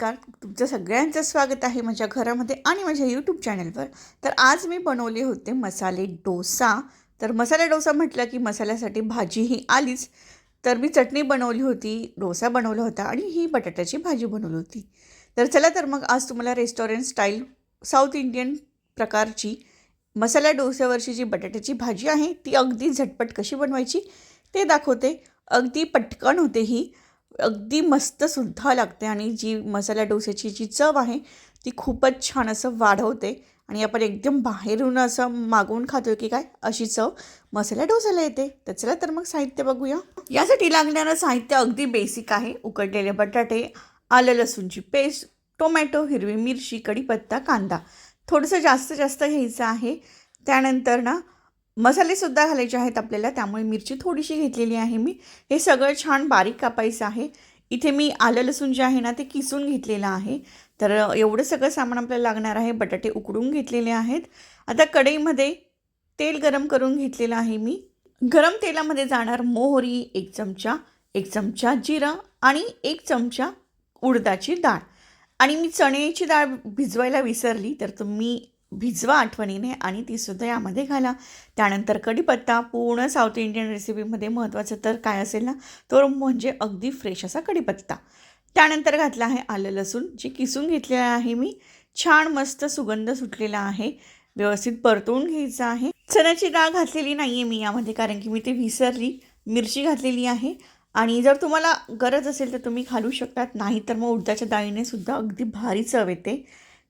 नमस्कार. तुमचं सगळ्यांचं स्वागत आहे माझ्या घरामध्ये आणि माझ्या यूट्यूब चॅनलवर तर आज मी बनवले होते मसाले डोसा. तर मसाला डोसा म्हटलं की मसाल्यासाठी भाजी ही आलीच. तर मी चटणी बनवली होती डोसा बनवला होता आणि ही बटाट्याची भाजी बनवली होती. तर चला तर मग आज तुम्हाला रेस्टॉरंट स्टाईल साऊथ इंडियन प्रकारची मसाला डोस्यावरची जी बटाट्याची भाजी आहे ती अगदी झटपट कशी बनवायची ते दाखवते. अगदी पटकन होते ही. अगदी मस्तसुद्धा लागते आणि जी मसाला डोस्याची जी चव आहे ती खूपच छान असं वाढवते. आणि आपण एकदम बाहेरून असं मागवून खातो की काय अशी चव मसाला डोसाला येते. तर चला तर मग साहित्य बघूया. यासाठी लागणारं साहित्य अगदी बेसिक आहे. उकडलेले बटाटे आलं लसूणची पेस्ट टोमॅटो हिरवी मिरची कढीपत्ता कांदा. थोडंसं जास्त जास्त घ्यायचं आहे. त्यानंतर ना मसालेसुद्धा घालायचे आहेत आपल्याला त्यामुळे मिरची थोडीशी घेतलेली आहे मी. हे सगळं छान बारीक कापायचं आहे. इथे मी आलं लसूण जे आहे ना ते किसून घेतलेलं आहे. तर एवढं सगळं सामान आपल्याला लागणार आहे. बटाटे उकडून घेतलेले आहेत. आता कढईमध्ये तेल गरम करून घेतलेलं आहे मी. गरम तेलामध्ये जाणार मोहरी एक चमचा एक चमचा जिरा आणि एक चमचा उडदाची डाळ. आणि मी चण्याची डाळ भिजवायला विसरली तर तुम्ही भिजवा आठवणीने आणि तीसुद्धा यामध्ये घाला. त्यानंतर कढीपत्ता पूर्ण साऊथ इंडियन रेसिपीमध्ये महत्त्वाचं तर काय असेल ना तो म्हणजे अगदी फ्रेश असा कढीपत्ता. त्यानंतर घातला आहे आलं लसूण जे किसून घेतलेलं आहे मी. छान मस्त सुगंध सुटलेला आहे. व्यवस्थित परतवून घ्यायचं आहे. चण्याची डाळ घातलेली नाही आहे मी यामध्ये कारण की मी ते विसरली. मिरची घातलेली आहे. आणि जर तुम्हाला गरज असेल तर तुम्ही घालू शकतात. नाही तर मग उडदाच्या डाळीने सुद्धा अगदी भारी चव येते.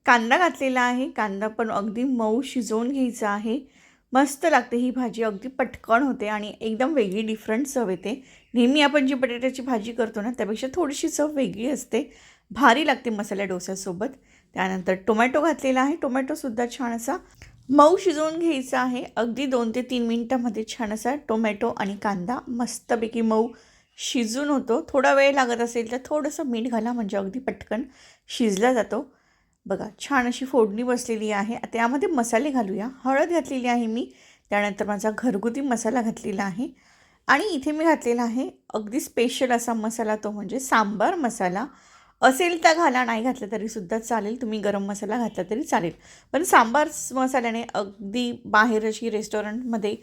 कांदा घातलेला आहे. कांदा पण अगदी मऊ शिजवून घ्यायचा आहे. मस्त लागते ही भाजी. अगदी पटकन होते आणि एकदम वेगळी डिफरंट चव येते. नेहमी आपण जी बटाट्याची भाजी करतो ना त्यापेक्षा थोडीशी चव वेगळी असते. भारी लागते मसाल्या डोस्यासोबत त्यानंतर टोमॅटो घातलेला आहे. टोमॅटोसुद्धा छान असा मऊ शिजवून घ्यायचा आहे. अगदी दोन ते तीन मिनटामध्ये छान असा टोमॅटो आणि कांदा मस्तपैकी मऊ शिजून होतो. थोडा वेळ लागत असेल तर थोडंसं मीठ घाला. म्हणजे अगदी पटकन शिजला जातो. बघा छान अशी फोडणी बसलेली आहे. त्यामध्ये मसाले घालूया. हळद घातलेली आहे मी. त्यानंतर माझा घरगुती मसाला घातलेला आहे. आणि इथे मी घातलेला आहे अगदी स्पेशल असा मसाला तो म्हणजे सांबार मसाला. असेल तर घाला नाही घातला तरीसुद्धा चालेल. तुम्ही गरम मसाला घातला तरी चालेल. पण सांबार मसाल्याने अगदी बाहेर अशी रेस्टॉरंटमध्ये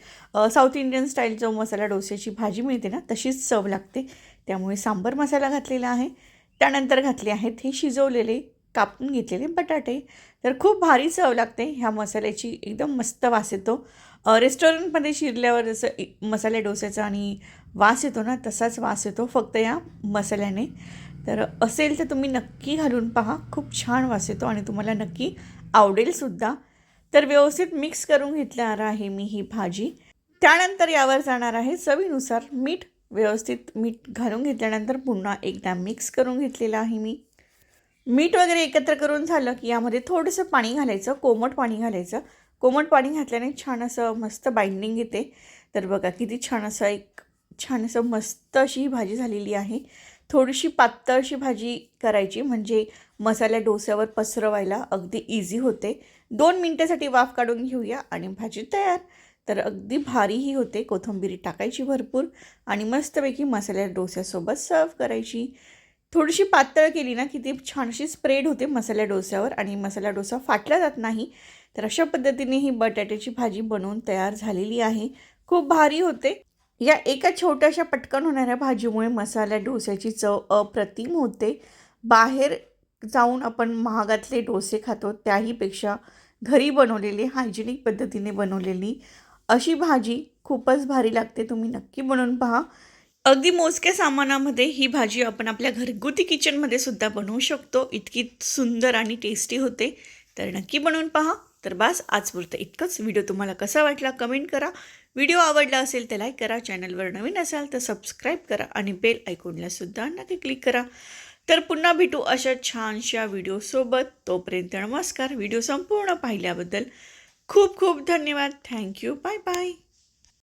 साऊथ इंडियन स्टाईल जो मसाला डोस्याची भाजी मिळते ना तशीच चव लागते. त्यामुळे सांबार मसाला घातलेला आहे. त्यानंतर घातले आहेत हे शिजवलेले कापून घेतलेले बटाटे. तर खूप भारी चव लागते. ह्या मसाल्याची एकदम मस्त वास येतो. रेस्टॉरंटमध्ये शिरल्यावर जसं मसाले डोस्याचा आणि वास येतो ना तसाच वास येतो फक्त या मसाल्याने. तर असेल तर तुम्ही नक्की घालून पहा. खूप छान वास येतो आणि तुम्हाला नक्की आवडेलसुद्धा तर व्यवस्थित मिक्स करून घेतणार आहे मी ही भाजी. त्यानंतर यावर जाणार आहे चवीनुसार मीठ. व्यवस्थित मीठ घालून घेतल्यानंतर पुन्हा एकदा मिक्स करून घेतलेलं आहे मी. मीठ वगैरे एकत्र करून झालं की यामध्ये थोडंसं पाणी घालायचं कोमट पाणी घालायचं. कोमट पाणी घातल्याने छान असं मस्त बाइंडिंग येते. तर बघा किती छान असं एक छान असं मस्त अशी ही भाजी झालेली आहे. थोडीशी पातळ अशी भाजी करायची म्हणजे मसाल्या डोस्यावर पसरवायला अगदी इझी होते. दोन मिनटासाठी वाफ काढून घेऊया आणि भाजी तयार. तर अगदी भारीही होते. कोथिंबीरी टाकायची भरपूर आणि मस्तपैकी मसाल्या डोस्यासोबत सर्व करायची. थोडीशी पातळ केली ना की ती छानशी स्प्रेड होते मसाल्या डोस्यावर आणि मसाला डोसा फाटला जात नाही. तर अशा पद्धतीने ही बटाट्याची भाजी बनवून तयार झालेली आहे. खूप भारी होते. या एका छोट्याशा पटकन होणाऱ्या भाजीमुळे मसाला डोस्याची चव अप्रतिम होते. बाहेर जाऊन आपण महागातले डोसे खातो त्याहीपेक्षा घरी बनवलेली हायजेनिक पद्धतीने बनवलेली अशी भाजी खूपच भारी लागते. तुम्ही नक्की बनवून पहा. अगदी मोजक्या सामानामध्ये ही भाजी आपण आपल्या घरगुती किचनमध्ये सुद्धा बनवू शकतो. इतकी सुंदर आणि टेस्टी होते. तर नक्की बनवून पहा. तर बास आजपुरतं इतकंच. व्हिडिओ तुम्हाला कसा वाटला कमेंट करा. व्हिडिओ आवडला असेल तर लाईक करा. चॅनलवर नवीन असाल तर सबस्क्राईब करा आणि बेल ऐकूनला सुद्धा नक्की क्लिक करा. तर पुन्हा भेटू अशा छानशा व्हिडिओसोबत तोपर्यंत नमस्कार. व्हिडिओ संपूर्ण पाहिल्याबद्दल खूप खूप धन्यवाद. Thank you bye bye